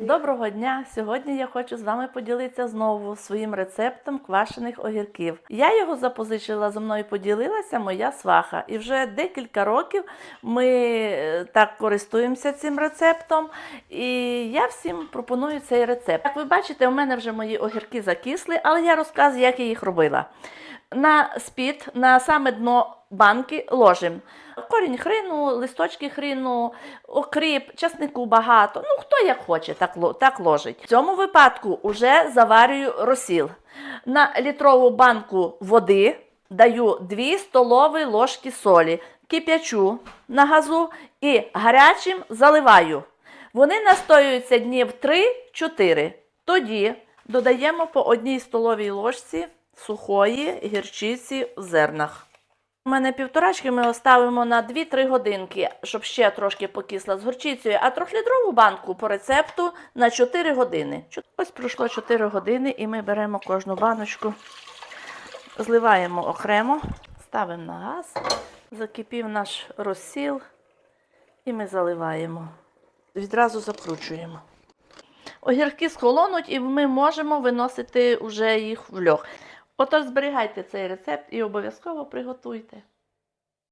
Доброго дня! Сьогодні я хочу з вами поділитися знову своїм рецептом квашених огірків. Я його запозичила зі мною поділилася моя сваха. І вже декілька років ми е, так користуємося цим рецептом. І я всім пропоную цей рецепт. Як ви бачите, у мене вже мої огірки закисли, але я розказую, як я їх робила. На спід, на саме дно банки ложимо корінь хрину, листочки хрину, окріп, часнику багато. Ну, хто як хоче, так, так ложить. В цьому випадку вже заварюю розсіл. На літрову банку води даю 2 столові ложки солі, кип'ячу на газу і гарячим заливаю. Вони настоюються днів 3-4. Тоді додаємо по одній столовій ложці сухої гірчиці в зернах. У мене півторачки ми оставимо на 2-3 годинки, щоб ще трошки покисла з горчицею, а трьохлітрову банку по рецепту на 4 години. Ось пройшло 4 години і ми беремо кожну баночку, зливаємо окремо, ставимо на газ, закипів наш розсіл і ми заливаємо. Відразу закручуємо. Огірки схолонуть і ми можемо виносити вже їх в льох. Отож зберігайте цей рецепт і обов'язково приготуйте.